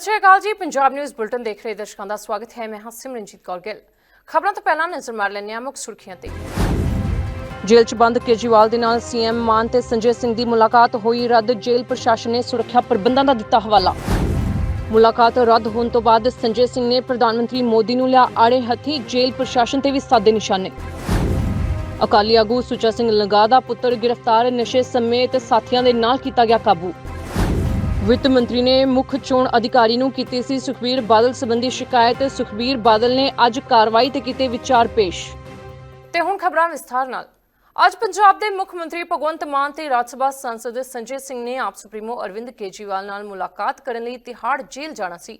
ਸਤਿ ਸ਼੍ਰੀ ਅਕਾਲ ਜੀ। Punjab news bulletin ਦੇਖ ਰਹੇ ਦਰਸ਼ਕਾਂ ਦਾ ਸਵਾਗਤ ਹੈ। ਮੈਂ ਹਾਂ ਸਿਮਰਨਜੀਤ ਕੌਰ ਗਿੱਲ। ਖਬਰਾਂ ਤੋਂ ਪਹਿਲਾਂ ਨਜ਼ਰ ਮਾਰ ਲੈਂਦੇ ਹਾਂ ਮੁੱਖ ਸੁਰਖੀਆਂ ਤੇ। ਜੇਲ੍ਹ 'ਚ ਬੰਦ ਕੇਜਰੀਵਾਲ ਦੇ ਨਾਲ ਸੀਐਮ ਮਾਨ ਤੇ ਸੰਜੇ ਸਿੰਘ ਦੀ ਮੁਲਾਕਾਤ ਹੋਈ ਰੱਦ। ਜੇਲ੍ਹ ਪ੍ਰਸ਼ਾਸਨ ਨੇ ਸੁਰੱਖਿਆ ਪ੍ਰਬੰਧਾਂ ਦਾ ਦਿੱਤਾ ਹਵਾਲਾ। ਮੁਲਾਕਾਤ ਰੱਦ ਹੋਣ ਤੋਂ ਬਾਅਦ ਸੰਜੇ ਸਿੰਘ ਨੇ ਪ੍ਰਧਾਨ ਮੰਤਰੀ ਮੋਦੀ ਨੂੰ ਲਿਆ ਆੜੇ ਹੱਥੀ ਜੇਲ੍ਹ ਪ੍ਰਸ਼ਾਸਨ ਤੇ ਵੀ ਸਾਦੇ ਨਿਸ਼ਾਨੇ। ਅਕਾਲੀ ਆਗੂ ਸੁੱਚਾ ਸਿੰਘ ਲੰਗਾ ਦਾ ਪੁੱਤਰ ਗ੍ਰਿਫਤਾਰ, ਨਸ਼ੇ ਸਮੇਤ ਸਾਥੀਆਂ ਦੇ ਨਾਲ ਕੀਤਾ ਗਿਆ ਕਾਬੂ। ਵਿੱਤ ਮੰਤਰੀ ਨੇ ਮੁੱਖ ਚੋਣ ਅਧਿਕਾਰੀ ਨੂੰ ਕੀਤੀ ਸੀ ਸੁਖਬੀਰ ਬਾਦਲ ਸੰਬੰਧੀ ਸ਼ਿਕਾਇਤ। ਸੁਖਬੀਰ ਬਾਦਲ ਨੇ ਅੱਜ ਕਾਰਵਾਈ ਤੇ ਕੀਤੇ ਵਿਚਾਰ ਪੇਸ਼। ਤੇ ਹੁਣ ਖਬਰਾਂ ਵਿਸਥਾਰ ਨਾਲ। ਅੱਜ ਪੰਜਾਬ ਦੇ ਮੁੱਖ ਮੰਤਰੀ ਭਗਵੰਤ ਮਾਨ ਤੇ ਰਾਜ ਸਭਾ ਸੰਸਦ ਸੰਜੇ ਸਿੰਘ ਨੇ ਆਪ ਸੁਪਰੀਮੋ ਅਰਵਿੰਦ ਕੇਜਰੀਵਾਲ ਨਾਲ ਮੁਲਾਕਾਤ ਕਰਨ ਲਈ ਤਿਹਾੜ ਜੇਲ੍ਹ ਜਾਣਾ ਸੀ।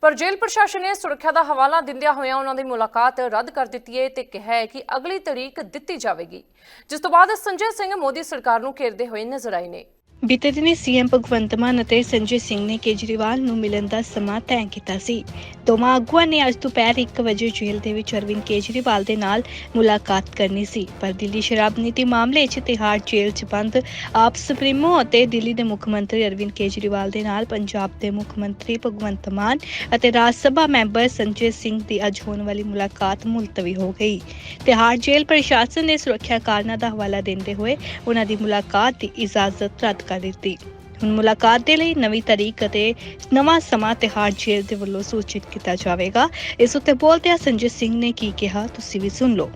ਪਰ ਜੇਲ੍ਹ ਪ੍ਰਸ਼ਾਸਨ ਨੇ ਸੁਰੱਖਿਆ ਦਾ ਹਵਾਲਾ ਦਿੰਦਿਆਂ ਹੋਇਆਂ ਉਹਨਾਂ ਦੀ ਮੁਲਾਕਾਤ ਰੱਦ ਕਰ ਦਿੱਤੀ ਹੈ ਤੇ ਕਿਹਾ ਹੈ ਕਿ ਅਗਲੀ ਤਾਰੀਖ ਦਿੱਤੀ ਜਾਵੇਗੀ। ਜਿਸ ਤੋਂ ਬਾਅਦ ਸੰਜੇ ਸਿੰਘ ਮੋਦੀ ਸਰਕਾਰ ਨੂੰ ਘੇਰਦੇ ਹੋਏ ਨਜ਼ਰ ਆਏ ਨੇ। ਬੀਤੇ ਦਿਨੀ ਸੀਐਮ ਭਗਵੰਤ ਮਾਨ ਅਤੇ ਸੰਜੇ ਸਿੰਘ ਨੇ ਕੇਜਰੀਵਾਲ ਨੂੰ ਮਿਲਣ ਦਾ ਸਮਾਂ ਤੈਅ ਕੀਤਾ ਸੀ। ਦੋਵਾਂ ਆਗੂਆਂ ਨੇ ਅੱਜ ਦੁਪਹਿਰ 1 ਵਜੇ ਜੇਲ੍ਹ ਦੇ ਵਿੱਚ ਅਰਵਿੰਦ ਕੇਜਰੀਵਾਲ ਦੇ ਨਾਲ ਮੁਲਾਕਾਤ ਕਰਨੀ ਸੀ, ਪਰ ਦਿੱਲੀ ਸ਼ਰਾਬ ਨੀਤੀ ਮਾਮਲੇ 'ਚ ਤਿਹਾੜ ਜੇਲ੍ਹ 'ਚ ਬੰਦ। ਆਪ ਸੁਪਰੀਮੋ ਅਤੇ ਦਿੱਲੀ ਦੇ ਮੁੱਖ ਮੰਤਰੀ ਅਰਵਿੰਦ ਕੇਜਰੀਵਾਲ ਦੇ ਨਾਲ ਪੰਜਾਬ ਦੇ ਮੁੱਖ ਮੰਤਰੀ ਭਗਵੰਤ ਮਾਨ ਅਤੇ ਰਾਜ ਸਭਾ ਮੈਂਬਰ ਸੰਜੇ ਸਿੰਘ ਦੀ ਅੱਜ ਹੋਣ ਵਾਲੀ ਮੁਲਾਕਾਤ ਮੁਲਤਵੀ ਹੋ ਗਈ। ਤਿਹਾੜ ਜੇਲ੍ਹ ਪ੍ਰਸ਼ਾਸਨ ਨੇ ਸੁਰੱਖਿਆ ਕਾਰਨਾਂ ਦਾ ਹਵਾਲਾ ਦਿੰਦੇ ਹੋਏ ਉਹਨਾਂ ਦੀ ਮੁਲਾਕਾਤ ਦੀ ਇਜਾਜ਼ਤ ਰੱਦ ਕਰ ਦਿੱਤੀ ਹੁਣ ਮੁਲਾਕਾਤ ਦੇ ਲਈ ਨਵੀਂ ਤਾਰੀਖ ਅਤੇ ਨਵਾਂ ਸਮਾਂ ਤਿਹਾੜ ਜੇਲ੍ਹ ਦੇ ਵੱਲੋਂ ਸੂਚਿਤ ਕੀਤਾ ਜਾਵੇਗਾ ਇਸ ਉੱਤੇ ਬੋਲਦਿਆਂ ਸੰਜੇ ਸਿੰਘ ਨੇ ਕੀ ਕਿਹਾ ਤੁਸੀਂ ਵੀ ਸੁਣ ਲਓ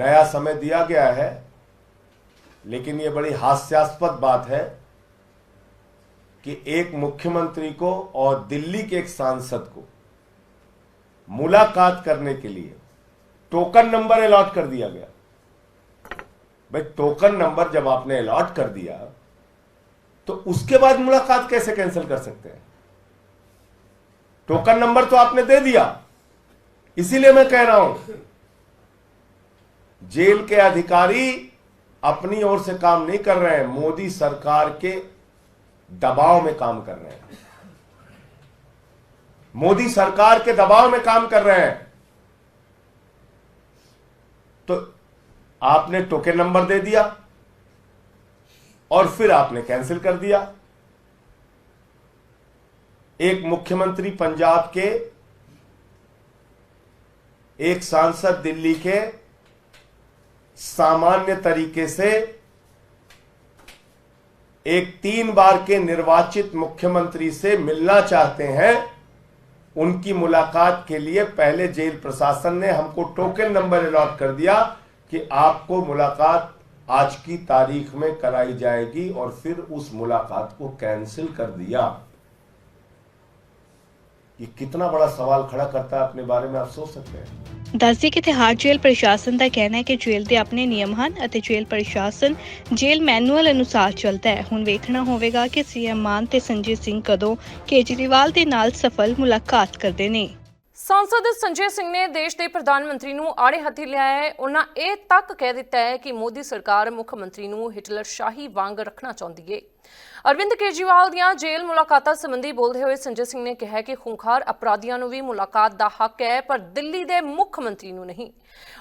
नया समय दिया गया है लेकिन ये बड़ी हास्यास्पद बात है कि एक मुख्यमंत्री को और दिल्ली के एक सांसद को मुलाकात करने के लिए टोकन नंबर अलॉट कर दिया गया भाई टोकन नंबर जब आपने अलॉट कर दिया तो उसके बाद मुलाकात कैसे कैंसिल कर सकते हैं? टोकन नंबर तो आपने दे दिया। इसीलिए मैं कह रहा हूँ, जेल के अधिकारी अपनी ओर से काम नहीं कर रहे हैं, मोदी सरकार के दबाव में काम कर रहे हैं। मोदी सरकार के दबाव में काम कर रहे हैं। तो आपने टोकन नंबर दे दिया और फिर आपने कैंसिल कर दिया। एक मुख्यमंत्री पंजाब के, एक सांसद दिल्ली के, सामान्य तरीके से एक तीन बार के निर्वाचित मुख्यमंत्री से मिलना चाहते हैं, उनकी मुलाकात के लिए पहले जेल प्रशासन ने हमको टोकन नंबर अलॉट कर दिया। कि आपको मुलाकात आज की तारीख में कराई जाएगी और फिर उस मुलाकात को कैंसिल कर दिया ये कितना बड़ा सवाल खड़ा करता है अपने बारे में आप सोच सकते हैं ਦੱਸਦੀ ਕਿ ਤਿਹਾੜ ਜੇਲ੍ਹ ਪ੍ਰਸ਼ਾਸਨ ਦਾ ਕਹਿਣਾ ਹੈ ਕਿ ਜੇਲ੍ਹ ਦੇ ਆਪਣੇ ਨਿਯਮ ਹਨ ਅਤੇ ਜੇਲ੍ਹ ਪ੍ਰਸ਼ਾਸਨ ਜੇਲ੍ਹ ਮੈਨੂਅਲ ਅਨੁਸਾਰ ਚੱਲਦਾ ਹੈ ਹੁਣ ਵੇਖਣਾ ਹੋਵੇਗਾ ਕਿ ਸੀਐਮ ਮਾਨ ਤੇ ਸੰਜੇ ਸਿੰਘ ਕਦੋਂ ਕੇਜਰੀਵਾਲ ਦੇ ਨਾਲ ਸਫਲ ਮੁਲਾਕਾਤ ਕਰਦੇ ਨੇ ਸੰਸਦ ਸੰਜੇ ਸਿੰਘ ਨੇ ਦੇਸ਼ ਦੇ ਪ੍ਰਧਾਨ ਮੰਤਰੀ ਨੂੰ ਆੜੇ ਹੱਥੀ ਲਿਆ ਹੈ ਉਹਨਾਂ ਇਹ ਤੱਕ ਕਹਿ ਦਿੱਤਾ ਹੈ ਕਿ ਮੋਦੀ ਸਰਕਾਰ ਮੁੱਖ ਮੰਤਰੀ ਨੂੰ ਹਿਟਲਰ ਸ਼ਾਹੀ ਵਾਂਗ ਰੱਖਣਾ ਚਾਹੁੰਦੀ ਹੈ ਅਰਵਿੰਦ ਕੇਜਰੀਵਾਲ ਦੀਆਂ ਜੇਲ੍ਹ ਮੁਲਾਕਾਤਾਂ ਸੰਬੰਧੀ ਬੋਲਦੇ ਹੋਏ ਸੰਜੇ ਸਿੰਘ ਨੇ ਕਿਹਾ ਕਿ ਖੂੰਖਾਰ ਅਪਰਾਧੀਆਂ ਨੂੰ ਵੀ ਮੁਲਾਕਾਤ ਦਾ ਹੱਕ ਹੈ ਪਰ ਦਿੱਲੀ ਦੇ ਮੁੱਖ ਮੰਤਰੀ ਨੂੰ ਨਹੀਂ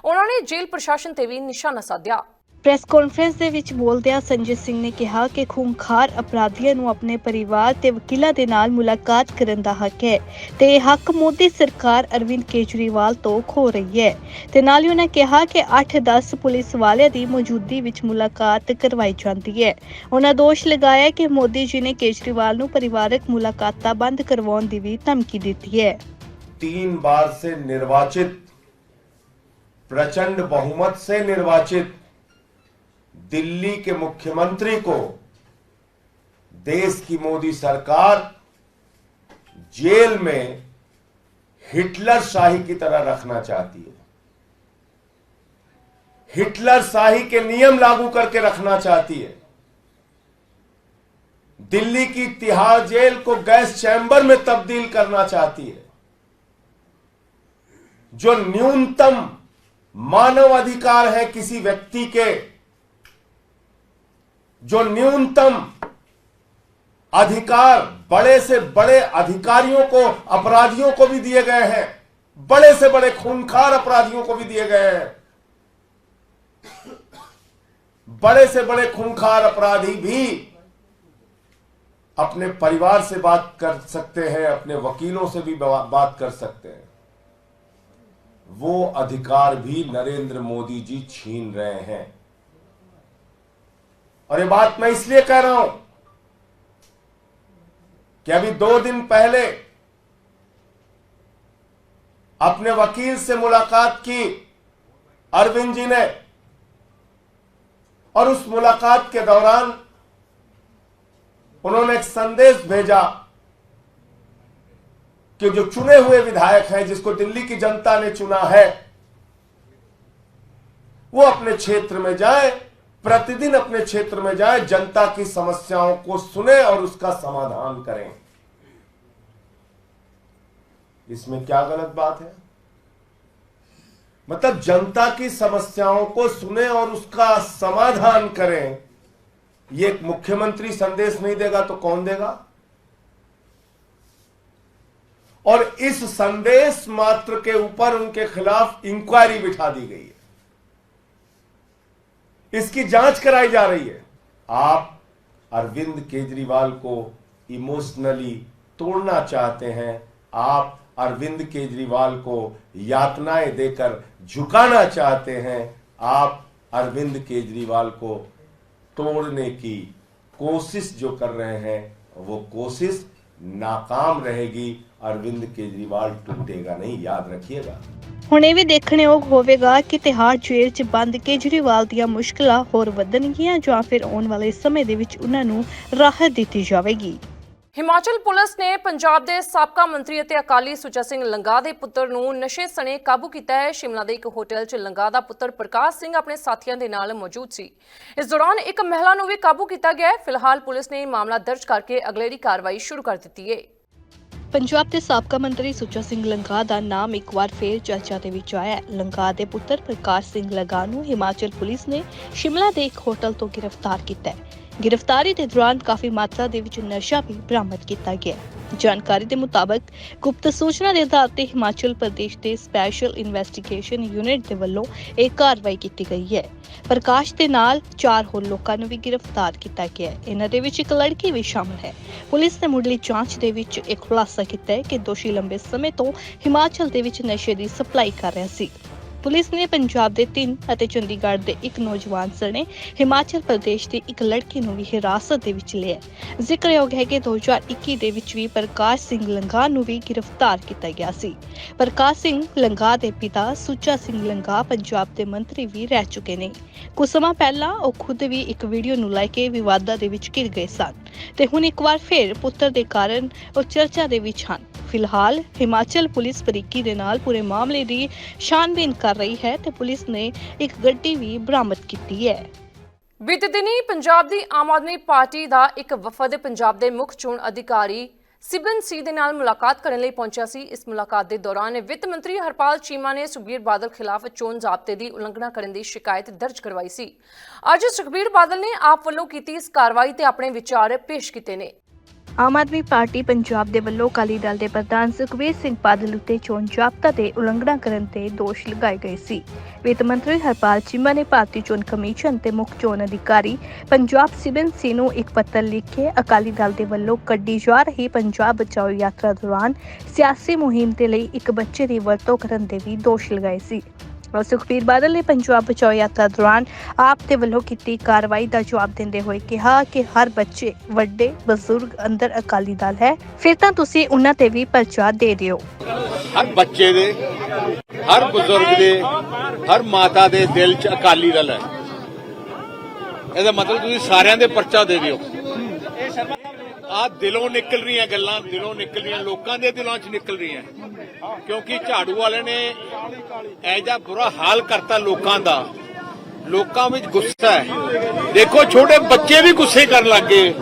ਉਹਨਾਂ ਨੇ ਜੇਲ੍ਹ ਪ੍ਰਸ਼ਾਸਨ ਤੇ ਵੀ ਨਿਸ਼ਾਨਾ ਸਾਧਿਆ ਪ੍ਰੈਸ ਕਾਨਫਰੰਸ ਦੇ ਵਿੱਚ ਬੋਲਦਿਆਂ ਸੰਜੇ ਸਿੰਘ ਨੇ ਕਿਹਾ ਕਿ ਖੂੰਖਾਰ ਅਪਰਾਧੀਆਂ ਨੂੰ ਆਪਣੇ ਪਰਿਵਾਰ ਤੇ ਵਕੀਲਾਂ ਦੇ ਨਾਲ ਮੁਲਾਕਾਤ ਕਰਨ ਦਾ ਹੱਕ ਹੈ ਤੇ ਇਹ ਹੱਕ ਮੋਦੀ ਸਰਕਾਰ ਅਰਵਿੰਦ ਕੇਜਰੀਵਾਲ ਤੋਂ ਖੋ ਰਹੀ ਹੈ ਤੇ ਨਾਲ ਹੀ ਉਹਨਾਂ ਕਿਹਾ ਕਿ 8-10 ਪੁਲਿਸ ਵਾਲਿਆਂ ਦੀ ਮੌਜੂਦਗੀ ਵਿੱਚ ਮੁਲਾਕਾਤ ਕਰਵਾਈ ਜਾਂਦੀ ਹੈ ਉਹਨਾਂ ਦੋਸ਼ ਲਗਾਇਆ ਕਿ ਮੋਦੀ ਜੀ ਨੇ ਕੇਜਰੀਵਾਲ ਨੂੰ ਪਰਿਵਾਰਕ ਮੁਲਾਕਾਤਾਂ ਬੰਦ ਕਰਵਾਉਣ ਦੀ ਵੀ ਧਮਕੀ ਦਿੱਤੀ ਹੈ तीन बार से निर्वाचित प्रचंड बहुमत से निर्वाचित दिल्ली के मुख्यमंत्री को देश की मोदी सरकार जेल में हिटलर शाही की तरह रखना चाहती है। हिटलर शाही के नियम लागू करके रखना चाहती है। दिल्ली की तिहाड़ जेल को गैस चैम्बर में तब्दील करना चाहती है। जो न्यूनतम मानव अधिकार है किसी व्यक्ति के जो न्यूनतम अधिकार बड़े से बड़े अधिकारियों को, अपराधियों को भी दिए गए हैं। बड़े से बड़े खूनखार अपराधियों को भी दिए गए हैं। बड़े से बड़े खूंखार अपराधी भी अपने परिवार से बात कर सकते हैं, अपने वकीलों से भी बात कर सकते हैं। वो अधिकार भी नरेंद्र मोदी जी छीन रहे हैं। और ये बात मैं इसलिए कह रहा हूँ कि अभी दो दिन पहले अपने वकील से मुलाकात की अरविंद जी ने और उस मुलाकात के दौरान उन्होंने एक संदेश भेजा कि जो चुने हुए विधायक हैं, जिसको दिल्ली की जनता ने चुना है, वो अपने क्षेत्र में जाए प्रतिदिन अपने क्षेत्र में जाए, जनता की समस्याओं को सुने और उसका समाधान करें। इसमें क्या गलत बात है? मतलब जनता की समस्याओं को सुने और उसका समाधान करें। ये मुख्यमंत्री संदेश नहीं देगा तो कौन देगा? और इस संदेश मात्र के ऊपर उनके खिलाफ इंक्वायरी बिठा दी गई है। इसकी जाँच कराई जा रही है। आप अरविंद केजरीवाल को इमोशनली तोड़ना चाहते हैं, आप अरविंद केजरीवाल को यातनाएँ देकर झुकाना चाहते हैं, आप अरविंद केजरीवाल को तोड़ने की कोशिश जो कर रहे हैं, वो कोशिश नाकाम रहेगी। ਅਰਵਿੰਦ ਕੇਜਰੀਵਾਲ ਟੁੱਟੇਗਾ ਨਹੀਂ ਯਾਦ ਰੱਖਿਏਗਾ। ਹੁਣ ਇਹ ਵੀ ਦੇਖਣਯੋਗ ਹੋਵੇਗਾ ਕਿ ਤਿਹਾੜ ਜੇਲ੍ਹ 'ਚ ਬੰਦ ਕੇਜਰੀਵਾਲ ਦੀਆਂ ਮੁਸ਼ਕਲਾਂ ਹੋਰ ਵਧਣਗੀਆਂ ਜਾਂ ਫਿਰ ਆਉਣ ਵਾਲੇ ਸਮੇਂ ਦੇ ਵਿੱਚ ਉਹਨਾਂ ਨੂੰ ਰਾਹਤ ਦਿੱਤੀ ਜਾਵੇਗੀ। ਹਿਮਾਚਲ ਪੁਲਿਸ ਨੇ ਪੰਜਾਬ ਦੇ ਸਾਬਕਾ ਮੰਤਰੀ ਅਤੇ ਅਕਾਲੀ ਸੁੱਚਾ ਸਿੰਘ ਲੰਗਾ ਦੇ ਪੁੱਤਰ ਨੂੰ ਨਸ਼ੇ ਸਣੇ ਕਾਬੂ ਕੀਤਾ ਹੈ। ਸ਼ਿਮਲਾ ਦੇ ਇੱਕ ਹੋਟਲ 'ਚ ਲੰਗਾ ਦਾ ਪੁੱਤਰ ਪ੍ਰਕਾਸ਼ ਸਿੰਘ ਆਪਣੇ ਸਾਥੀਆਂ ਦੇ ਨਾਲ ਮੌਜੂਦ ਸੀ। ਇਸ ਦੌਰਾਨ ਇੱਕ ਮਹਿਲਾ ਨੂੰ ਵੀ ਕਾਬੂ ਕੀਤਾ ਗਿਆ ਹੈ। ਫਿਲਹਾਲ ਪੁਲਿਸ ਨੇ ਮਾਮਲਾ ਦਰਜ ਕਰਕੇ ਅਗਲੇ ਦੀ ਕਾਰਵਾਈ ਸ਼ੁਰੂ ਕਰ ਦਿੱਤੀ ਹੈ। ਪੰਜਾਬ ਦੇ ਸਾਬਕਾ ਮੰਤਰੀ ਸੁੱਚਾ ਸਿੰਘ ਲੰਗਾ ਦਾ ਨਾਮ ਇੱਕ ਵਾਰ ਫੇਰ ਚਰਚਾ ਦੇ ਵਿੱਚ ਆਇਆ ਹੈ। ਲੰਗਾ ਦੇ ਪੁੱਤਰ ਪ੍ਰਕਾਸ਼ ਸਿੰਘ ਲੰਗਾ ਨੂੰ ਹਿਮਾਚਲ ਪੁਲਿਸ ਨੇ ਸ਼ਿਮਲਾ ਦੇ ਇੱਕ ਹੋਟਲ ਤੋਂ ਗ੍ਰਿਫਤਾਰ ਕੀਤਾ ਹੈ। ਗ੍ਰਿਫਤਾਰੀ ਦੇ ਦੌਰਾਨ ਕਾਫੀ ਮਾਤਰਾ ਦੇ ਵਿੱਚ ਨਸ਼ਾ ਵੀ ਬਰਾਮਦ ਕੀਤਾ ਗਿਆ। ਜਾਣਕਾਰੀ ਦੇ ਮੁਤਾਬਕ ਗੁਪਤ ਸੂਚਨਾ ਦੇ ਆਧਾਰ ਤੇ ਹਿਮਾਚਲ ਪ੍ਰਦੇਸ਼ ਦੇ ਸਪੈਸ਼ਲ ਇਨਵੈਸਟੀਗੇਸ਼ਨ ਯੂਨਿਟ ਦੇ ਵੱਲੋਂ ਇਹ ਕਾਰਵਾਈ ਕੀਤੀ ਗਈ ਹੈ। ਪ੍ਰਕਾਸ਼ ਦੇ ਨਾਲ ਚਾਰ ਹੋਰ ਲੋਕਾਂ ਨੂੰ ਵੀ ਗ੍ਰਿਫਤਾਰ ਕੀਤਾ ਗਿਆ ਹੈ। ਇਹਨਾਂ ਦੇ ਵਿੱਚ ਇੱਕ ਲੜਕੀ ਵੀ ਸ਼ਾਮਲ ਹੈ। ਪੁਲਿਸ ਨੇ ਮੁੱਢਲੀ ਜਾਂਚ ਦੇ ਵਿੱਚ ਇੱਕ ਖੁਲਾਸਾ ਕੀਤਾ ਹੈ ਕਿ ਦੋਸ਼ੀ ਲੰਬੇ ਸਮੇਂ ਤੋਂ ਹਿਮਾਚਲ ਦੇ ਵਿੱਚ ਨਸ਼ੇ ਦੀ ਸਪਲਾਈ ਕਰ ਰਿਹਾ ਸੀ। ਪੁਲਿਸ ਨੇ ਪੰਜਾਬ ਦੇ ਤਿੰਨ ਅਤੇ ਚੰਡੀਗੜ੍ਹ ਦੇ ਇੱਕ ਨੌਜਵਾਨ ਸਣੇ ਹਿਮਾਚਲ ਪ੍ਰਦੇਸ਼ ਦੀ ਇੱਕ ਲੜਕੀ ਨੂੰ ਵੀ ਹਿਰਾਸਤ ਦੇ ਵਿੱਚ ਲਿਆ ਜ਼ਿਕਰਯੋਗ ਹੈ ਕਿ 2021 ਦੇ ਵਿੱਚ ਵੀ ਪ੍ਰਕਾਸ਼ ਸਿੰਘ ਲੰਗਾ ਨੂੰ ਵੀ ਗ੍ਰਿਫਤਾਰ ਕੀਤਾ ਗਿਆ ਸੀ। ਪ੍ਰਕਾਸ਼ ਸਿੰਘ ਲੰਗਾ ਦੇ ਪਿਤਾ ਸੁੱਚਾ ਸਿੰਘ ਲੰਗਾ ਪੰਜਾਬ ਦੇ ਮੰਤਰੀ ਵੀ ਰਹਿ ਚੁੱਕੇ ਨੇ। ਕੁਝ ਸਮਾਂ ਪਹਿਲਾਂ ਉਹ ਖੁਦ ਵੀ ਇੱਕ ਵੀਡੀਓ ਨੂੰ ਲੈ ਕੇ ਵਿਵਾਦਾਂ ਦੇ ਵਿੱਚ ਘਿਰ ਗਏ ਸਨ। ਤੇ ਹੁਣ ਇੱਕ ਵਾਰ ਫਿਰ ਪੁੱਤਰ ਦੇ ਕਾਰਨ ਉਹ ਚਰਚਾ ਦੇ ਵਿੱਚ ਹਨ। ਫਿਲਹਾਲ ਹਿਮਾਚਲ ਪੁਲਿਸ ਬਰੀਕੀ ਦੇ ਨਾਲ ਪੂਰੇ ਮਾਮਲੇ ਦੀ ਛਾਣਬੀਨ ਕਰ ਰਹੀ ਹੈ ਤੇ ਪੁਲਿਸ ਨੇ ਇੱਕ ਗੱਡੀ ਵੀ ਬਰਾਮਦ ਕੀਤੀ ਹੈ। ਬੀਤੇ ਦਿਨੀ ਪੰਜਾਬ ਦੀ ਆਮ ਆਦਮੀ ਪਾਰਟੀ ਦਾ ਇੱਕ ਵਫਦ ਪੰਜਾਬ ਦੇ ਮੁੱਖ ਚੋਣ ਅਧਿਕਾਰੀ ਸਿਬਨ ਸੀ ਦੇ ਨਾਲ ਮੁਲਾਕਾਤ ਕਰਨ ਲਈ ਪਹੁੰਚਿਆ ਸੀ। ਇਸ ਮੁਲਾਕਾਤ ਦੇ ਦੌਰਾਨ ਵਿੱਤ ਮੰਤਰੀ ਹਰਪਾਲ ਚੀਮਾ ਨੇ ਸੁਖਬੀਰ ਬਾਦਲ ਖਿਲਾਫ ਚੋਣ ਜ਼ਾਬਤੇ ਦੀ ਉਲੰਘਣਾ ਕਰਨ ਦੀ ਸ਼ਿਕਾਇਤ ਦਰਜ ਕਰਵਾਈ ਸੀ। ਅੱਜ ਸੁਖਬੀਰ ਬਾਦਲ ਨੇ ਆਪ ਵੱਲੋਂ ਕੀਤੀ ਇਸ ਕਾਰਵਾਈ ਤੇ ਆਪਣੇ ਵਿਚਾਰ ਪੇਸ਼ ਕੀਤੇ ਨੇ। ਆਮ ਆਦਮੀ ਪਾਰਟੀ ਪੰਜਾਬ ਦੇ ਵੱਲੋਂ ਅਕਾਲੀ ਦਲ ਦੇ ਪ੍ਰਧਾਨ ਸੁਖਬੀਰ ਸਿੰਘ ਬਾਦਲ ਉੱਤੇ ਚੋਣ ਜ਼ਾਬਤਾ ਦੇ ਉਲੰਘਣਾ ਕਰਨ ਤੇ ਦੋਸ਼ ਲਗਾਏ ਗਏ ਸੀ। ਵਿੱਤ ਮੰਤਰੀ ਹਰਪਾਲ ਚੀਮਾ ਨੇ ਭਾਰਤੀ ਚੋਣ ਕਮਿਸ਼ਨ ਤੇ ਮੁੱਖ ਚੋਣ ਅਧਿਕਾਰੀ ਪੰਜਾਬ ਸਿਬਨ ਸੀ ਨੂੰ ਇੱਕ ਪੱਤਰ ਲਿਖ ਕੇ ਅਕਾਲੀ ਦਲ ਦੇ ਵੱਲੋਂ ਕੱਢੀ ਜਾ ਰਹੀ ਪੰਜਾਬ ਬਚਾਓ ਯਾਤਰਾ ਦੌਰਾਨ ਸਿਆਸੀ ਮੁਹਿੰਮ ਦੇ ਲਈ ਇੱਕ ਬੱਚੇ ਦੀ ਵਰਤੋਂ ਕਰਨ ਦੇ ਵੀ ਦੋਸ਼ ਲਗਾਏ ਸੀ। ਸੁਖਬੀਰ ਬਾਦਲ ਨੇ ਪੰਜਾਬ ਬਚਾਓ ਯਾਤਰਾ ਦੌਰਾਨ ਆਪ ਦੇ ਵੱਲੋਂ ਕੀਤੀ ਕਾਰਵਾਈ ਦਾ ਜਵਾਬ ਦਿੰਦੇ ਹੋਏ ਕਿਹਾ ਕਿ ਹਰ ਬੱਚੇ, ਵੱਡੇ, ਬਜ਼ੁਰਗ ਅੰਦਰ ਅਕਾਲੀ ਦਲ ਹੈ। ਫਿਰ ਤਾਂ ਤੁਸੀਂ ਉਹਨਾਂ ਤੇ ਵੀ ਪਰਚਾ ਦੇ ਦਿਓ। ਹਰ ਬੱਚੇ ਦੇ, ਹਰ ਬਜ਼ੁਰਗ ਦੇ, ਹਰ ਮਾਤਾ ਦੇ ਦਿਲ 'ਚ ਅਕਾਲੀ ਦਲ ਹੈ। ਇਹਦਾ ਮਤਲਬ ਤੁਸੀਂ ਸਾਰਿਆਂ ਦੇ ਪਰਚਾ ਦੇ ਦਿਓ। ਆ ਦਿਲੋਂ ਨਿਕਲ ਰਹੀਆਂ ਗੱਲਾਂ, ਦਿਲੋਂ ਨਿਕਲ ਰਹੀਆਂ, ਲੋਕਾਂ ਦੇ ਦਿਲਾਂ 'ਚ ਨਿਕਲ ਰਹੀਆਂ। ਕਿਉਂਕਿ ਝਾੜੂ ਵਾਲੇ ਨੇ ਐਜਾ ਬੁਰਾ ਹਾਲ ਕਰਤਾ ਲੋਕਾਂ ਦਾ। ਲੋਕਾਂ ਵਿੱਚ ਗੁੱਸਾ ਹੈ। ਦੇਖੋ, ਛੋਟੇ ਬੱਚੇ ਵੀ ਗੁੱਸੇ ਕਰਨ ਲੱਗੇ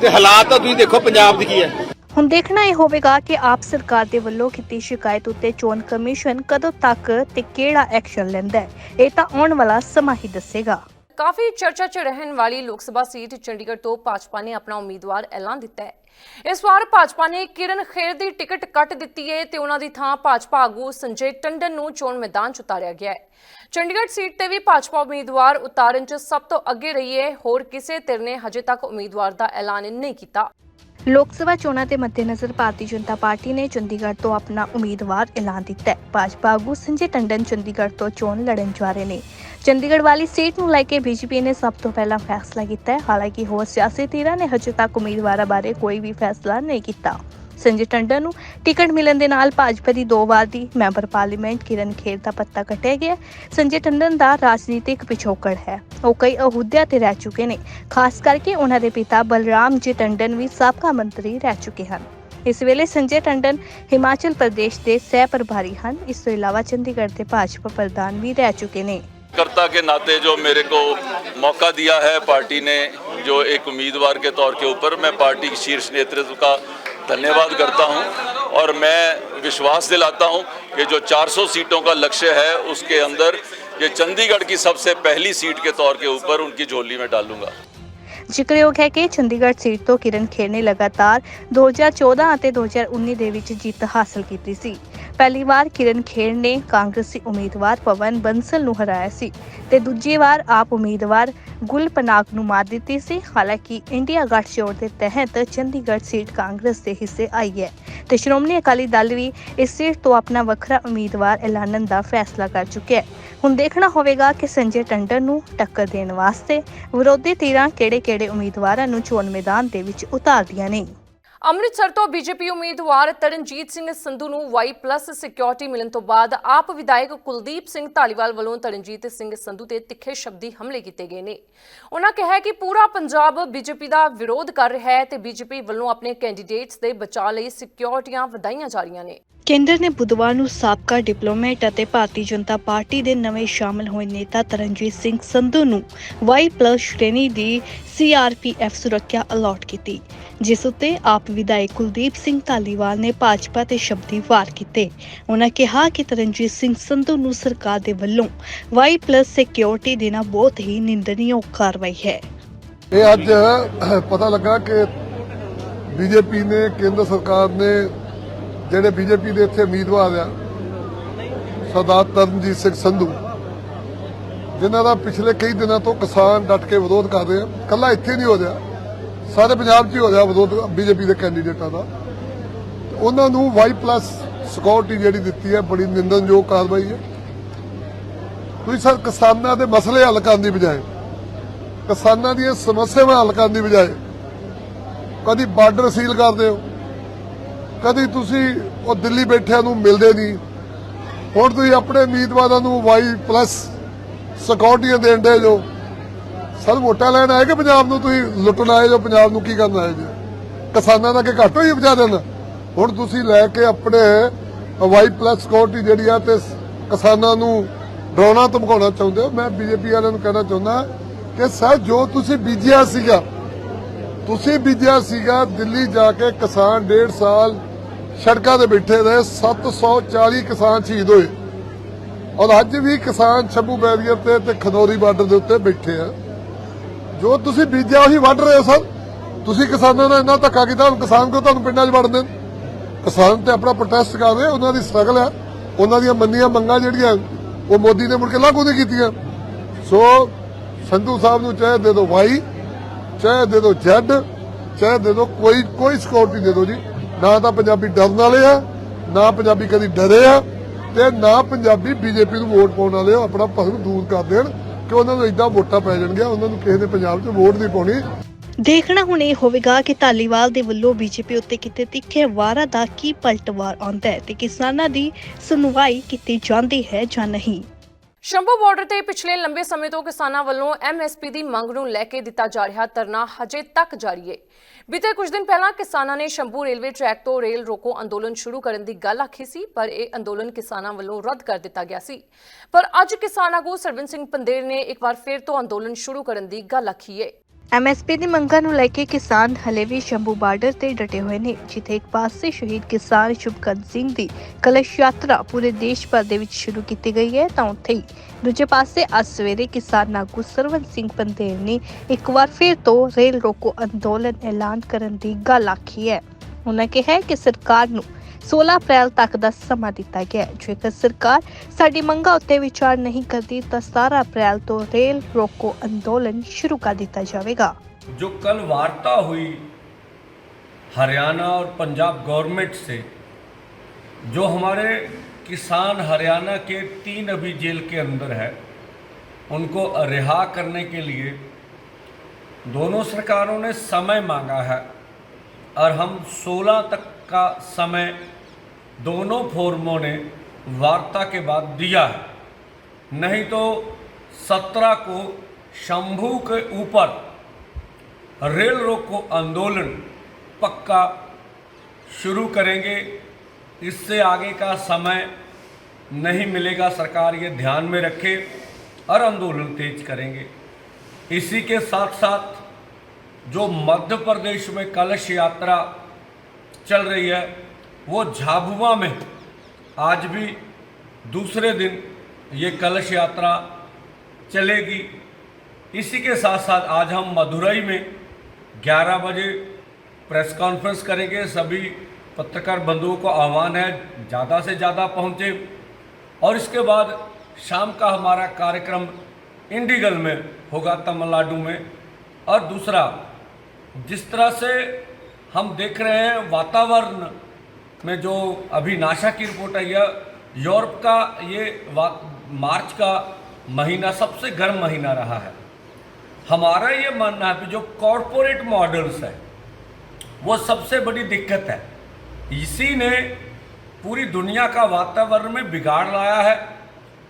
ਤੇ ਹਾਲਾਤ ਤਾਂ ਤੁਸੀਂ ਦੇਖੋ ਪੰਜਾਬ ਦੀ ਕੀ ਹੈ। ਹੁਣ ਦੇਖਣਾ ਇਹ ਹੋਵੇਗਾ ਕਿ ਆਪ ਸਰਕਾਰ ਦੇ ਵੱਲੋਂ ਕੀਤੀ ਸ਼ਿਕਾਇਤ ਉੱਤੇ ਚੋਣ ਕਮਿਸ਼ਨ ਕਦੋਂ ਤੱਕ ਤੇ ਕਿਹੜਾ ਐਕਸ਼ਨ ਲੈਂਦਾ ਹੈ, ਇਹ ਤਾਂ ਆਉਣ ਵਾਲਾ ਸਮਾਂ ਹੀ ਦੱਸੇਗਾ। ਕਾਫੀ ਚਰਚਾ 'ਚ ਰਹਿਣ ਵਾਲੀ ਲੋਕ ਸਭਾ ਸੀਟ ਚੰਡੀਗੜ੍ਹ ਤੋਂ ਭਾਜਪਾ ਨੇ ਆਪਣਾ ਉਮੀਦਵਾਰ ਐਲਾਨ ਦਿੱਤਾ ਹੈ। ਇਸ ਵਾਰ ਭਾਜਪਾ ਨੇ ਕਿਰਨ ਖੇਰ ਦੀ ਟਿਕਟ ਕੱਟ ਦਿੱਤੀ ਹੈ ਤੇ ਉਹਨਾਂ ਦੀ ਥਾਂ ਭਾਜਪਾ ਆਗੂ ਸੰਜੇ ਟੰਡਨ ਨੂੰ ਚੋਣ ਮੈਦਾਨ 'ਚ ਉਤਾਰਿਆ ਗਿਆ ਹੈ। ਚੰਡੀਗੜ੍ਹ ਸੀਟ ਤੇ ਵੀ ਭਾਜਪਾ ਉਮੀਦਵਾਰ ਉਤਾਰਨ 'ਚ ਸਭ ਤੋਂ ਅੱਗੇ ਰਹੀ ਹੈ ਹੋਰ ਕਿਸੇ ਧਿਰ ਨੇ ਹਜੇ ਤੱਕ ਉਮੀਦਵਾਰ ਦਾ ਐਲਾਨ ਨਹੀਂ ਕੀਤਾ। ਲੋਕ ਸਭਾ ਚੋਣਾਂ ਦੇ ਮੱਦੇਨਜ਼ਰ ਭਾਰਤੀ ਜਨਤਾ ਪਾਰਟੀ ਨੇ ਚੰਡੀਗੜ੍ਹ ਤੋਂ ਆਪਣਾ ਉਮੀਦਵਾਰ ਐਲਾਨ ਦਿੱਤਾ ਹੈ। ਭਾਜਪਾ ਆਗੂ ਸੰਜੇ ਟੰਡਨ ਚੰਡੀਗੜ੍ਹ ਤੋਂ ਚੋਣ ਲੜਨ ਜਾ ਰਹੇ ਨੇ। ਚੰਡੀਗੜ੍ਹ ਵਾਲੀ ਸੀਟ ਨੂੰ ਲੈ ਕੇ ਬੀਜੇਪੀ ਨੇ ਸਭ ਤੋਂ ਪਹਿਲਾਂ ਫੈਸਲਾ ਕੀਤਾ ਹੈ। ਹਾਲਾਂਕਿ ਹੋਰ ਸਿਆਸੀ ਧਿਰਾਂ ਨੇ ਹਜੇ ਤੱਕ ਉਮੀਦਵਾਰਾਂ ਬਾਰੇ ਕੋਈ ਵੀ ਫੈਸਲਾ ਨਹੀਂ ਕੀਤਾ। ਸੰਜੇ ਟੰਡਨ ਨੂੰ ਟਿਕਟ ਮਿਲਣ ਦੇ ਨਾਲ ਭਾਜਪਾ ਦੀ ਦੋ ਵਾਰ ਦੀ ਮੈਂਬਰ ਪਾਰਲੀਮੈਂਟ ਕਿਰਨ ਖੇਰ ਦਾ ਪੱਤਾ ਕੱਟਿਆ ਗਿਆ ਹੈ। ਸੰਜੇ ਟੰਡਨ ਦਾ ਰਾਜਨੀਤਿਕ ਪਿਛੋਕੜ ਹੈ ਉਹ ਕਈ ਅਹੁਦਿਆਂ ਤੇ ਰਹਿ ਚੁੱਕੇ ਨੇ ਖਾਸ ਕਰਕੇ ਉਹਨਾਂ ਦੇ ਪਿਤਾ ਬਲਰਾਮ ਜੀ ਟੰਡਨ ਵੀ ਸਾਬਕਾ ਮੰਤਰੀ ਰਹਿ ਚੁੱਕੇ ਹਨ ਇਸ ਵੇਲੇ ਸੰਜੇ ਟੰਡਨ ਹਿਮਾਚਲ ਪ੍ਰਦੇਸ਼ ਦੇ ਸਹਿ ਪ੍ਰਭਾਰੀ ਹਨ ਇਸ ਤੋਂ ਇਲਾਵਾ ਚੰਡੀਗੜ੍ਹ ਦੇ ਭਾਜਪਾ ਪ੍ਰਧਾਨ ਵੀ ਰਹਿ ਚੁੱਕੇ ਨੇ करता के नाते जो मेरे को मौका दिया है पार्टी ने जो एक उम्मीदवार के तौर के ऊपर मैं पार्टी के शीर्ष नेतृत्व का धन्यवाद करता हूं और मैं विश्वास दिलाता हूं कि जो 400 सीटों का लक्ष्य है उसके अंदर ये चंडीगढ़ की सबसे पहली सीट के तौर के ऊपर उनकी झोली में डालूंगा ਜ਼ਿਕਰਯੋਗ ਹੈ ਕਿ ਚੰਡੀਗੜ੍ਹ ਸੀਟ ਤੋਂ ਕਿਰਨ ਖੇਰ ਨੇ ਲਗਾਤਾਰ 2014 ਅਤੇ 2019 ਦੇ ਵਿੱਚ ਜਿੱਤ ਹਾਸਲ ਕੀਤੀ ਸੀ ਪਹਿਲੀ ਵਾਰ ਕਿਰਨ ਖੇਰ ਨੇ ਕਾਂਗਰਸੀ ਉਮੀਦਵਾਰ ਪਵਨ ਬੰਸਲ ਨੂੰ ਹਰਾਇਆ ਸੀ ਤੇ ਦੂਜੀ ਵਾਰ ਆਪ ਉਮੀਦਵਾਰ ਗੁਲ ਪਨਾਗ ਨੂੰ ਮਾਰ ਦਿੱਤੀ ਸੀ। ਹਾਲਾਂਕਿ ਇੰਡੀਆ ਗੱਠਜੋੜ ਦੇ ਤਹਿਤ ਚੰਡੀਗੜ੍ਹ ਸੀਟ ਕਾਂਗਰਸ ਦੇ ਹਿੱਸੇ ਆਈ ਹੈ ਤੇ ਸ਼੍ਰੋਮਣੀ ਅਕਾਲੀ ਦਲ ਵੀ ਇਸ ਸੀਟ ਤੋਂ ਆਪਣਾ ਵੱਖਰਾ ਉਮੀਦਵਾਰ ਐਲਾਨਣ ਦਾ ਫੈਸਲਾ ਕਰ ਚੁੱਕਿਆ ਹੈ। ਹੁਣ ਦੇਖਣਾ ਹੋਵੇਗਾ ਕਿ ਸੰਜੇ ਟੰਡਨ ਨੂੰ ਟੱਕਰ ਦੇਣ ਵਾਸਤੇ ਵਿਰੋਧੀ ਧਿਰਾਂ ਕਿਹੜੇ-ਕਿਹੜੇ ਉਮੀਦਵਾਰਾਂ ਨੂੰ ਚੋਣ ਮੈਦਾਨ ਦੇ ਵਿੱਚ ਉਤਾਰਦੀਆਂ ਨੇ। ਅੰਮ੍ਰਿਤਸਰ ਤੋਂ ਬੀਜੇਪੀ ਉਮੀਦਵਾਰ ਤਰਨਜੀਤ ਸਿੰਘ ਸੰਧੂ ਨੂੰ ਵਾਈ ਪਲੱਸ ਸਿਕਿਉਰਿਟੀ ਮਿਲਣ ਤੋਂ ਬਾਅਦ ਆਪ ਵਿਧਾਇਕ ਕੁਲਦੀਪ ਸਿੰਘ ਢਾਲੀਵਾਲ ਵੱਲੋਂ ਤਰਨਜੀਤ ਸਿੰਘ ਸੰਧੂ ਤੇ ਤਿੱਖੇ ਸ਼ਬਦੀ ਹਮਲੇ ਕੀਤੇ ਗਏ ਨੇ। ਉਹਨਾਂ ਕਿਹਾ ਕਿ ਪੂਰਾ ਪੰਜਾਬ ਬੀਜੇਪੀ ਦਾ ਵਿਰੋਧ ਕਰ ਰਿਹਾ ਹੈ ਤੇ ਬੀਜੇਪੀ ਵੱਲੋਂ ਆਪਣੇ ਕੈਂਡੀਡੇਟਸ ਦੇ ਬਚਾਅ ਲਈ ਸਿਕਿਉਰਿਟੀਆਂ ਵਧਾਈਆਂ ਜਾ ਰਹੀਆਂ ਨੇ। ਕੇਂਦਰ ਨੇ ਬੁੱਧਵਾਰ ਨੂੰ ਸਾਬਕਾ ਡਿਪਲੋਮੈਟ ਅਤੇ ਭਾਰਤੀ ਜਨਤਾ ਪਾਰਟੀ ਦੇ ਨਵੇਂ ਸ਼ਾਮਲ ਹੋਏ ਨੇਤਾ ਤਰਨਜੀਤ ਸਿੰਘ ਸੰਧੂ ਨੂੰ ਵਾਈ ਸ਼੍ਰੇਣੀ ਦੀ ਸੀਆਰਪੀਐਫ ਸੁਰੱਖਿਆ ਅਲਾਟ ਕੀਤੀ, ਜਿਸ ਉੱਤੇ ਆਪ ਵਿਧਾਇਕ ਕੁਲਦੀਪ ਸਿੰਘ ਧਾਲੀਵਾਲ ਨੇ ਭਾਜਪਾ ਤੇ ਸ਼ਬਦੀ ਵਾਰ ਕੀਤੇ। ਉਹਨਾਂ ਕਿਹਾ ਕਿ ਤਰਨਜੀਤ ਸਿੰਘ ਸੰਧੂ ਨੂੰ ਸਰਕਾਰ ਦੇ ਵੱਲੋਂ ਵਾਈ ਪਲੱਸ ਸਿਕਿਉਰਿਟੀ ਦੇਣਾ ਬਹੁਤ ਹੀ ਨਿੰਦਣਯੋਗ ਕਾਰਵਾਈ ਹੈ। ਇਹ ਅੱਜ ਪਤਾ ਲੱਗਾ ਕਿ ਬੀਜੇਪੀ ਨੇ, ਕੇਂਦਰ ਸਰਕਾਰ ਨੇ ਜਿਹੜੇ ਬੀਜੇਪੀ ਦੇ ਇੱਥੇ ਉਮੀਦਵਾਰ ਆ, ਸਰਦਾਰ ਤਰਨਜੀਤ ਸਿੰਘ ਸੰਧੂ, ਜਿਨ੍ਹਾਂ ਦਾ ਪਿਛਲੇ ਕਈ ਦਿਨਾਂ ਤੋਂ ਕਿਸਾਨ ਡਟ ਕੇ ਵਿਰੋਧ ਕਰ ਰਹੇ ਆ ਕੱਲਾ ਇੱਥੇ ਨਹੀਂ ਹੋ ਰਿਹਾ, ਸਾਰੇ ਪੰਜਾਬ 'ਚ ਹੀ ਹੋ ਰਿਹਾ ਵਿਰੋਧ ਬੀਜੇਪੀ ਦੇ ਕੈਂਡੀਡੇਟਾਂ ਦਾ। ਤੇ ਉਹਨਾਂ ਨੂੰ ਵਾਈ ਪਲੱਸ ਸਿਕਿਉਰਿਟੀ ਜਿਹੜੀ ਦਿੱਤੀ ਹੈ, ਬੜੀ ਨਿੰਦਨਯੋਗ ਕਾਰਵਾਈ ਹੈ। ਤੁਸੀਂ ਸਰ ਕਿਸਾਨਾਂ ਦੇ ਮਸਲੇ ਹੱਲ ਕਰਨ ਦੀ ਬਜਾਏ, ਕਿਸਾਨਾਂ ਦੀਆਂ ਸਮੱਸਿਆਵਾਂ ਹੱਲ ਕਰਨ ਦੀ ਬਜਾਏ, ਕਦੀ ਬਾਰਡਰ ਸੀਲ ਕਰਦੇ ਹੋ ਕਦੀ ਤੁਸੀਂ ਉਹ ਦਿੱਲੀ ਬੈਠਿਆਂ ਨੂੰ ਮਿਲਦੇ ਨਹੀਂ। ਹੁਣ ਤੁਸੀਂ ਆਪਣੇ ਉਮੀਦਵਾਰਾਂ ਨੂੰ ਵਾਈ ਪਲੱਸ ਸਿਕਿਉਰਿਟੀਆਂ ਦੇਣ ਦੇ ਜੋ। ਸਰ, ਵੋਟਾਂ ਲੈਣ ਆਏ ਕਿ ਪੰਜਾਬ ਨੂੰ ਤੁਸੀਂ ਲੁੱਟਣ ਆਏ ਜੋ? ਪੰਜਾਬ ਨੂੰ ਕੀ ਕਰਨ ਆਏ ਜੀ? ਕਿਸਾਨਾਂ ਦਾ ਕਿ ਘੱਟ ਹੋਈ ਬਚਾ ਦਾ ਹੁਣ ਤੁਸੀਂ ਲੈ ਕੇ ਆਪਣੇ ਵਾਈ ਪਲੱਸ ਸਿਕਿਉਰਿਟੀ ਜਿਹੜੀ ਆ ਤੇ ਕਿਸਾਨਾਂ ਨੂੰ ਡਰਾਉਣਾ ਧਮਕਾਉਣਾ ਚਾਹੁੰਦੇ ਹੋ। ਮੈਂ ਬੀਜੇਪੀ ਵਾਲਿਆਂ ਨੂੰ ਕਹਿਣਾ ਚਾਹੁੰਦਾ ਕਿ ਸਰ, ਜੋ ਤੁਸੀਂ ਬੀਜਿਆ ਸੀਗਾ, ਤੁਸੀਂ ਬੀਜਿਆ ਸੀਗਾ ਦਿੱਲੀ ਜਾ ਕੇ ਕਿਸਾਨ ਡੇਢ ਸਾਲ ਸੜਕਾਂ ਤੇ ਬੈਠੇ ਰਹੇ 740 ਕਿਸਾਨ ਸ਼ਹੀਦ ਹੋਏ। ਔਰ ਅੱਜ ਵੀ ਕਿਸਾਨ ਛੱਬੂ ਬੈਰੀਅਰ ਤੇ ਤੇ ਖਨੌਰੀ ਬਾਰਡਰ ਦੇ ਉੱਤੇ ਬੈਠੇ ਆ। ਜੋ ਤੁਸੀਂ ਬੀਜਿਆ ਉਹੀ ਵੱਢ ਰਹੇ ਹੋ ਸਰ। ਤੁਸੀਂ ਕਿਸਾਨਾਂ ਨਾਲ ਇੰਨਾ ਧੱਕਾ ਕੀਤਾ, ਹੁਣ ਕਿਸਾਨ ਕਿਉਂ ਤੁਹਾਨੂੰ ਪਿੰਡਾਂ 'ਚ ਵੜਦੇ ਕਿਸਾਨ ਤੇ ਆਪਣਾ ਪ੍ਰੋਟੈਸਟ ਕਰ ਰਹੇ, ਉਹਨਾਂ ਦੀ ਸਟਰਗਲ ਹੈ ਉਹਨਾਂ ਦੀਆਂ ਮੰਨੀਆਂ ਮੰਗਾਂ ਜਿਹੜੀਆਂ, ਉਹ ਮੋਦੀ ਨੇ ਮੁੜ ਕੇ ਲਾਗੂ ਨਹੀਂ ਕੀਤੀਆਂ। ਸੋ ਸੰਧੂ ਸਾਹਿਬ ਨੂੰ ਚਾਹੇ ਦੇ ਦਿਓ ਵਾਈ, ਚਾਹੇ ਦੇ ਦਿਓ ਜੈਡ, ਚਾਹੇ ਦੇ ਦਿਓ ਕੋਈ ਕੋਈ ਸਿਕਿਉਰਿਟੀ ਦੇ ਦਿਓ ਜੀ। ਨਾ ਤਾਂ ਪੰਜਾਬੀ ਡਰਨ ਵਾਲੇ ਆ ਨਾ ਪੰਜਾਬੀ ਕਦੀ ਡਰੇ ਆ ਤੇ ਨਾ ਪੰਜਾਬੀ ਬੀਜੇਪੀ ਨੂੰ ਵੋਟ ਪਾਉਣ ਵਾਲੇ ਆ ਆਪਣਾ ਭਰਮ ਦੂਰ ਕਰ ਦੇਣ ਕਿ ਉਹਨਾਂ ਨੂੰ ਇਦਾਂ ਵੋਟਾਂ ਪੈ ਜਾਣਗੀਆਂ ਉਹਨਾਂ ਨੂੰ ਕਿਸੇ ਨੇ ਪੰਜਾਬ 'ਚ ਵੋਟ ਨਹੀਂ ਪਾਉਣੀ। ਦੇਖਣਾ ਹੁਣ ਇਹ ਹੋਵੇਗਾ ਕਿ ਧਾਲੀਵਾਲ ਦੇ ਵੱਲੋਂ ਬੀਜੇਪੀ ਉੱਤੇ ਕੀਤੇ ਤਿੱਖੇ ਵਾਰਾਂ ਦਾ ਕੀ ਪਲਟਵਾਰ ਆਉਂਦਾ ਹੈ ਤੇ ਕਿਸਾਨਾਂ ਦੀ ਸੁਣਵਾਈ ਕੀਤੀ ਜਾਂਦੀ ਹੈ ਜਾਂ ਨਹੀਂ। ਸ਼ੰਭੂ ਬਾਰਡਰ ਤੇ ਪਿਛਲੇ ਲੰਬੇ ਸਮੇਂ ਤੋਂ ਕਿਸਾਨਾਂ ਵੱਲੋਂ ਐਮਐਸਪੀ ਦੀ ਮੰਗ ਨੂੰ ਲੈ ਕੇ ਦਿੱਤਾ ਜਾ ਰਿਹਾ ਧਰਨਾ ਹਜੇ ਤੱਕ ਜਾਰੀ ਹੈ। ਬੀਤੇ ਕੁਝ ਦਿਨ ਪਹਿਲਾਂ ਕਿਸਾਨਾਂ ਨੇ ਸ਼ੰਭੂ ਰੇਲਵੇ ਟਰੈਕ ਤੋਂ ਰੇਲ ਰੋਕੋ ਅੰਦੋਲਨ ਸ਼ੁਰੂ ਕਰਨ ਦੀ ਗੱਲ ਆਖੀ ਸੀ, ਪਰ ਇਹ ਅੰਦੋਲਨ ਕਿਸਾਨਾਂ ਵੱਲੋਂ ਰੱਦ ਕਰ ਦਿੱਤਾ ਗਿਆ ਸੀ। ਪਰ ਅੱਜ ਕਿਸਾਨ ਆਗੂ ਸਰਵਨ ਸਿੰਘ ਪੰਦੇਰ ਨੇ ਇੱਕ ਵਾਰ ਫਿਰ ਤੋਂ ਅੰਦੋਲਨ ਸ਼ੁਰੂ ਕਰਨ ਦੀ ਗੱਲ ਆਖੀ ਹੈ ਐਮਐਸਪੀ ਦੀ ਮੰਗਾਂ ਨੂੰ ਲੈ ਕੇ ਕਿਸਾਨ ਹਲੇ ਵੀ ਸ਼ੰਭੂ ਬਾਰਡਰ ਤੇ ਡਟੇ ਹੋਏ ਨੇ, ਜਿੱਥੇ ਇੱਕ ਪਾਸੇ ਸ਼ਹੀਦ ਕਿਸਾਨ ਸ਼ੁਭਕਰਨ ਸਿੰਘ ਦੀ ਕਲਸ਼ ਯਾਤਰਾ ਪੂਰੇ ਦੇਸ਼ ਭਰ ਦੇ ਵਿੱਚ ਸ਼ੁਰੂ ਕੀਤੀ ਗਈ ਹੈ, ਤਾਂ ਉੱਥੇ ਹੀ ਦੂਜੇ ਪਾਸੇ ਅੱਜ ਸਵੇਰੇ ਕਿਸਾਨ ਆਗੂ ਸਰਵਨ ਸਿੰਘ ਪੰਦੇਰ ਨੇ ਇੱਕ ਵਾਰ ਫਿਰ ਤੋਂ ਰੇਲ ਰੋਕੋ ਅੰਦੋਲਨ ਐਲਾਨ ਕਰਨ ਦੀ ਗੱਲ ਆਖੀ ਹੈ। ਉਹਨਾਂ ਕਿਹਾ ਕਿ ਸਰਕਾਰ ਨੂੰ 16 ਅਪ੍ਰੈਲ ਤੱਕ ਦਾ ਸਮਾਂ ਦਿੱਤਾ ਗਿਆ ਹੈ ਜੇਕਰ ਸਰਕਾਰ ਸਾਡੀ ਮੰਗਾਂ ਉੱਤੇ ਵਿਚਾਰ ਨਹੀਂ ਕਰਦੀ ਤਾਂ 17 ਅਪ੍ਰੈਲ ਤੋਂ ਰੇਲ ਰੋਕੋ ਅੰਦੋਲਨ ਸ਼ੁਰੂ ਕਰ ਦਿੱਤਾ ਜਾਵੇਗਾ ਜੋ ਕੱਲ ਵਾਰਤਾ ਹੋਈ हरियाणा और पंजाब गवर्नमेंट से जो हमारे किसान हरियाणा के तीन अभी जेल के अंदर है उनको रिहा करने के लिए दोनों सरकारों ने समय मांगा है और हम 16 तक का समय दोनों फोरमों ने वार्ता के बाद दिया है। नहीं तो 17 को शंभू के ऊपर रेल रोको आंदोलन पक्का शुरू करेंगे। इससे आगे का समय नहीं मिलेगा, सरकार ये ध्यान में रखे और आंदोलन तेज करेंगे। इसी के साथ साथ जो मध्य प्रदेश में कलश यात्रा चल रही है, वो झाबुआ में। आज भी दूसरे दिन ये कलश यात्रा चलेगी। इसी के साथ साथ आज हम मदुरई में 11 बजे प्रेस कॉन्फ्रेंस करेंगे। सभी पत्रकार बंधुओं को आह्वान है, ज़्यादा से ज़्यादा पहुँचे। और इसके बाद शाम का हमारा कार्यक्रम इंडिगल में होगा, तमिलनाडु में। और दूसरा, जिस तरह से हम देख रहे हैं वातावरण में जो अभी नाशा की रिपोर्ट आई है, यूरोप का ये मार्च का महीना सबसे गर्म महीना रहा है। हमारा ये मानना है कि जो कॉरपोरेट मॉडल्स है, वो सबसे बड़ी दिक्कत है। इसी ने पूरी दुनिया का वातावरण में बिगाड़ लाया है।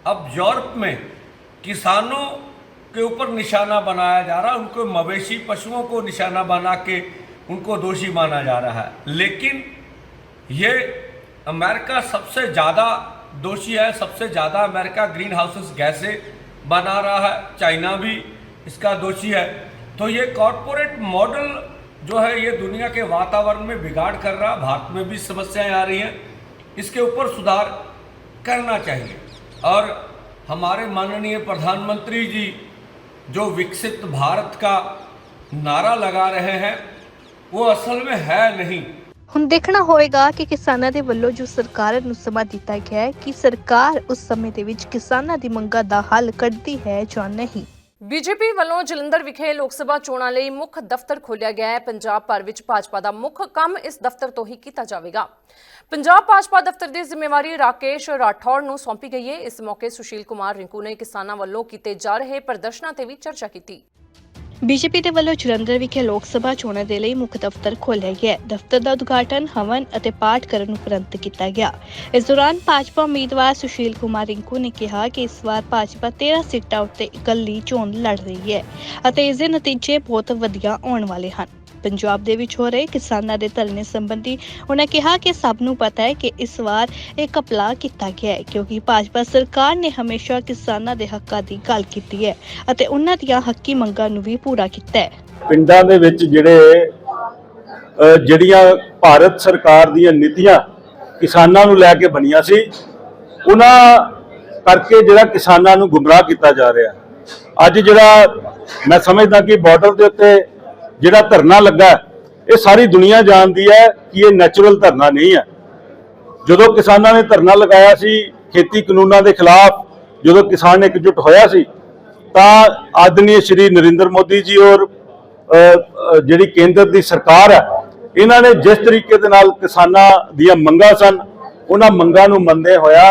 अब यूरोप में किसानों के ऊपर निशाना बनाया जा रहा है, उनको मवेशी पशुओं को निशाना बना के उनको दोषी माना जा रहा है। लेकिन ये अमेरिका सबसे ज़्यादा दोषी है, सबसे ज़्यादा अमेरिका ग्रीन हाउसेस गैसें बना रहा है। चाइना भी इसका दोषी है। तो ये कॉरपोरेट मॉडल जो है, ये दुनिया के वातावरण में बिगाड़ कर रहा भारत में भी समस्याएँ आ रही हैं। इसके ऊपर सुधार करना चाहिए। और हमारे माननीय प्रधानमंत्री जी जो विकसित भारत का नारा लगा रहे हैं ਉਹ ਅਸਲ ਵਿੱਚ ਹੈ ਨਹੀਂ। ਹੁਣ ਦੇਖਣਾ ਹੋਏਗਾ ਕਿ ਕਿਸਾਨਾਂ ਦੇ ਵੱਲੋਂ ਜੋ ਸਰਕਾਰ ਨੂੰ ਸਮਾਂ ਦਿੱਤਾ ਗਿਆ ਹੈ ਕਿ ਸਰਕਾਰ ਉਸ ਸਮੇਂ ਦੇ ਵਿੱਚ ਕਿਸਾਨਾਂ ਦੀ ਮੰਗਾਂ ਦਾ ਹੱਲ ਕੱਢਦੀ ਹੈ ਜਾਂ ਨਹੀਂ। ਬੀਜੇਪੀ ਵੱਲੋਂ ਜਲੰਧਰ ਵਿਖੇ ਲੋਕ ਸਭਾ ਚੋਣਾਂ ਲਈ ਮੁੱਖ ਦਫ਼ਤਰ ਖੋਲ੍ਹਿਆ ਗਿਆ ਹੈ। ਪੰਜਾਬ ਭਰ ਵਿੱਚ ਭਾਜਪਾ ਦਾ ਮੁੱਖ ਕੰਮ ਇਸ ਦਫ਼ਤਰ ਤੋਂ ਹੀ ਕੀਤਾ ਜਾਵੇਗਾ। ਪੰਜਾਬ ਭਾਜਪਾ ਦਫ਼ਤਰ ਦੀ ਜ਼ਿੰਮੇਵਾਰੀ ਰਾਕੇਸ਼ ਰਾਠੌਰ ਨੂੰ ਸੌਂਪੀ ਗਈ ਹੈ। ਇਸ ਮੌਕੇ ਸੁਸ਼ੀਲ ਕੁਮਾਰ ਰਿੰਕੂ ਨੇ ਕਿਸਾਨਾਂ ਵੱਲੋਂ ਕੀਤੇ ਜਾ ਰਹੇ ਪ੍ਰਦਰਸ਼ਨਾਂ ਤੇ ਵੀ ਚਰਚਾ ਕੀਤੀ। ਬੀਜੇਪੀ ਦੇ ਵੱਲੋਂ ਜਲੰਧਰ ਵਿਖੇ ਲੋਕ ਸਭਾ ਚੋਣਾਂ ਦੇ ਲਈ ਮੁੱਖ ਦਫ਼ਤਰ ਖੋਲ੍ਹਿਆ ਗਿਆ। ਦਫ਼ਤਰ ਦਾ ਉਦਘਾਟਨ ਹਵਨ ਅਤੇ ਪਾਠ ਕਰਨ ਉਪਰੰਤ ਕੀਤਾ ਗਿਆ। ਇਸ ਦੌਰਾਨ ਭਾਜਪਾ ਉਮੀਦਵਾਰ ਸੁਸ਼ੀਲ ਕੁਮਾਰ ਰਿੰਕੂ ਨੇ ਕਿਹਾ ਕਿ ਇਸ ਵਾਰ ਭਾਜਪਾ 13 ਸੀਟਾਂ ਉੱਤੇ ਇਕੱਲੀ ਚੋਣ ਲੜ ਰਹੀ ਹੈ ਅਤੇ ਇਸ ਦੇ ਨਤੀਜੇ ਬਹੁਤ ਵਧੀਆ ਆਉਣ ਵਾਲੇ ਹਨ। ਪੰਜਾਬ ਦੇ ਵਿੱਚ ਹੋ ਰਹੇ ਕਿਸਾਨਾਂ ਦੇ ਧਰਨੇ ਸੰਬੰਧੀ ਉਹਨਾਂ ਕਿਹਾ ਕਿ ਸਭ ਨੂੰ ਪਤਾ ਹੈ ਕਿ ਇਸ ਵਾਰ ਇਹ ਕਪਲਾ ਕੀਤਾ ਗਿਆ ਹੈ, ਕਿਉਂਕਿ ਭਾਜਪਾ ਸਰਕਾਰ ਨੇ ਹਮੇਸ਼ਾ ਕਿਸਾਨਾਂ ਦੇ ਹੱਕਾਂ ਦੀ ਗੱਲ ਕੀਤੀ ਹੈ ਅਤੇ ਉਹਨਾਂ ਦੀਆਂ ਹੱਕੀ ਮੰਗਾਂ ਨੂੰ ਵੀ ਪੂਰਾ ਕੀਤਾ ਹੈ। ਪਿੰਡਾਂ ਦੇ ਵਿੱਚ ਜਿਹੜੇ ਜਿਹੜੀਆਂ ਭਾਰਤ ਸਰਕਾਰ ਦੀਆਂ ਨੀਤੀਆਂ ਕਿਸਾਨਾਂ ਨੂੰ ਲੈ ਕੇ ਬਣੀਆਂ ਸੀ, ਉਹਨਾਂ ਕਰਕੇ ਜਿਹੜਾ ਕਿਸਾਨਾਂ ਨੂੰ ਗੁੰਮਰਾਹ ਕੀਤਾ ਜਾ ਰਿਹਾ। ਅੱਜ ਜਿਹੜਾ ਮੈਂ ਸਮਝਦਾ ਕਿ ਬਾਰਡਰ ਦੇ ਉੱਤੇ ਜਿਹੜਾ ਧਰਨਾ ਲੱਗਾ ਇਹ ਸਾਰੀ ਦੁਨੀਆ ਜਾਣਦੀ ਹੈ ਕਿ ਇਹ ਨੈਚੁਰਲ ਧਰਨਾ ਨਹੀਂ ਹੈ। ਜਦੋਂ ਕਿਸਾਨਾਂ ਨੇ ਧਰਨਾ ਲਗਾਇਆ ਸੀ ਖੇਤੀ ਕਾਨੂੰਨਾਂ ਦੇ ਖਿਲਾਫ, ਜਦੋਂ ਕਿਸਾਨ ਇਕਜੁੱਟ ਹੋਇਆ ਸੀ, ਤਾਂ ਆਦਰਨੀय ਸ਼੍ਰੀ ਨਰਿੰਦਰ ਮੋਦੀ ਜੀ ਔਰ ਜਿਹੜੀ ਕੇਂਦਰ ਦੀ ਸਰਕਾਰ ਹੈ, ਇਹਨਾਂ ਨੇ ਜਿਸ ਤਰੀਕੇ ਦੇ ਨਾਲ ਕਿਸਾਨਾਂ ਦੀਆਂ ਮੰਗਾਂ ਸਨ, ਉਹਨਾਂ ਮੰਗਾਂ ਨੂੰ ਮੰਨਦੇ ਹੋਇਆ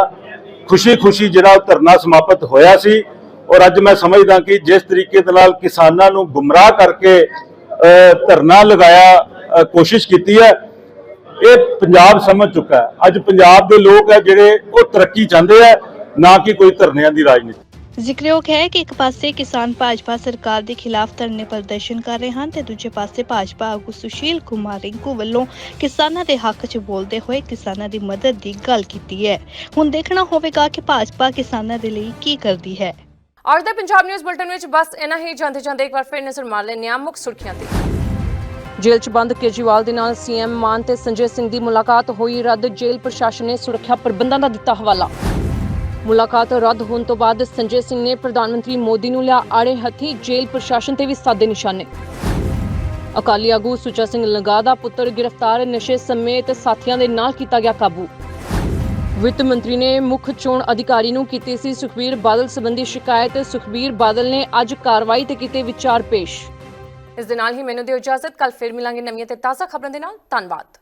ਖੁਸ਼ੀ-ਖੁਸ਼ੀ ਜਿਹੜਾ ਉਹ ਧਰਨਾ ਸਮਾਪਤ ਹੋਇਆ ਸੀ। ਔਰ ਅੱਜ ਮੈਂ ਸਮਝਦਾ ਕਿ ਜਿਸ ਤਰੀਕੇ ਦੇ ਨਾਲ ਕਿਸਾਨਾਂ ਨੂੰ ਗੁੰਮਰਾਹ ਕਰਕੇ ਧਰਨਾ ਲਗਾਇਆ ਕੋਸ਼ਿਸ਼ ਕੀਤੀ ਹੈ। ਇਹ ਪੰਜਾਬ ਸਮਝ ਚੁੱਕਾ ਹੈ। ਅੱਜ ਪੰਜਾਬ ਦੇ ਲੋਕ ਹੈ ਜਿਹੜੇ ਉਹ ਤਰੱਕੀ ਚਾਹੁੰਦੇ ਆ ਨਾ ਕਿ ਕੋਈ ਧਰਨਿਆਂ ਦੀ ਰਾਜਨੀਤੀ। ਜ਼ਿਕਰਯੋਗ ਹੈ ਕਿ ਇੱਕ ਪਾਸੇ ਕਿਸਾਨ ਭਾਜਪਾ ਸਰਕਾਰ ਦੇ ਖਿਲਾਫ ਧਰਨੇ ਪ੍ਰਦਰਸ਼ਨ ਕਰ ਰਹੇ ਹਨ ਤੇ ਦੂਜੇ ਪਾਸੇ ਭਾਜਪਾ ਆਗੂ ਸੁਸ਼ੀਲ ਕੁਮਾਰ ਰਿੰਕੂ ਵੱਲੋਂ ਕਿਸਾਨਾਂ ਦੇ ਹੱਕ 'ਚ ਬੋਲਦੇ ਹੋਏ ਕਿਸਾਨਾਂ ਦੀ ਮਦਦ ਦੀ ਗੱਲ ਕੀਤੀ ਹੈ। ਹੁਣ ਦੇਖਣਾ ਹੋਵੇਗਾ ਕਿ ਭਾਜਪਾ ਕਿਸਾਨਾਂ ਦੇ ਲਈ ਕੀ ਕਰਦੀ ਹੈ। ਅੱਜ ਦੇ ਪੰਜਾਬ ਨਿਊਜ਼ ਬੁਲਟਨ ਵਿੱਚ ਬਸ ਇਨਾ ਹੀ। ਜਾਂਦੇ ਜਾਂਦੇ ਇੱਕ ਵਾਰ ਫਿਰ ਨਜ਼ਰ ਮਾਰ ਲੈਂਦੇ ਹਾਂ ਮੁੱਖ ਸੁਰਖੀਆਂ ਤੇ। ਜੇਲ੍ਹ 'ਚ ਬੰਦ ਕੇਜਰੀਵਾਲ ਦੇ ਨਾਲ ਸੀਐਮ ਮਾਨ ਤੇ ਸੰਜੇ ਸਿੰਘ ਦੀ ਮੁਲਾਕਾਤ ਹੋਈ ਰੱਦ। ਜੇਲ੍ਹ ਪ੍ਰਸ਼ਾਸਨ ਨੇ ਸੁਰੱਖਿਆ ਪ੍ਰਬੰਧਾਂ ਦਾ ਦਿੱਤਾ ਹਵਾਲਾ। ਮੁਲਾਕਾਤ ਰੱਦ ਹੋਣ ਤੋਂ ਬਾਅਦ ਸੰਜੇ ਸਿੰਘ ਨੇ ਪ੍ਰਧਾਨ ਮੰਤਰੀ ਮੋਦੀ ਨੂੰ ਲਿਆ ਆੜੇ ਹੱਥੀ। ਜੇਲ੍ਹ ਪ੍ਰਸ਼ਾਸਨ ਤੇ ਵੀ ਸਾਦੇ ਨਿਸ਼ਾਨੇ। ਅਕਾਲੀ ਆਗੂ ਸੁੱਚਾ ਸਿੰਘ ਲੰਗਾ ਦਾ ਪੁੱਤਰ ਗ੍ਰਿਫਤਾਰ। ਨਸ਼ੇ ਸਮੇਤ ਸਾਥੀਆਂ ਦੇ ਨਾਲ ਕੀਤਾ ਗਿਆ ਕਾਬੂ। ਵਿੱਤ ਮੰਤਰੀ ਨੇ ਮੁੱਖ ਚੋਣ ਅਧਿਕਾਰੀ ਨੂੰ ਕੀਤੀ ਸੀ ਸੁਖਬੀਰ ਬਾਦਲ ਸੰਬੰਧੀ ਸ਼ਿਕਾਇਤ। ਸੁਖਬੀਰ ਬਾਦਲ ਨੇ ਅੱਜ ਕਾਰਵਾਈ ਤੇ ਕੀਤੇ ਵਿਚਾਰ ਪੇਸ਼। ਇਸ ਦੇ ਨਾਲ ਹੀ ਮੈਨੂੰ ਦਿਓ ਇਜਾਜ਼ਤ। ਕੱਲ ਫਿਰ ਮਿਲਾਂਗੇ ਨਵੀਆਂ ਤੇ ਤਾਜ਼ਾ ਖਬਰਾਂ ਦੇ ਨਾਲ। ਧੰਨਵਾਦ।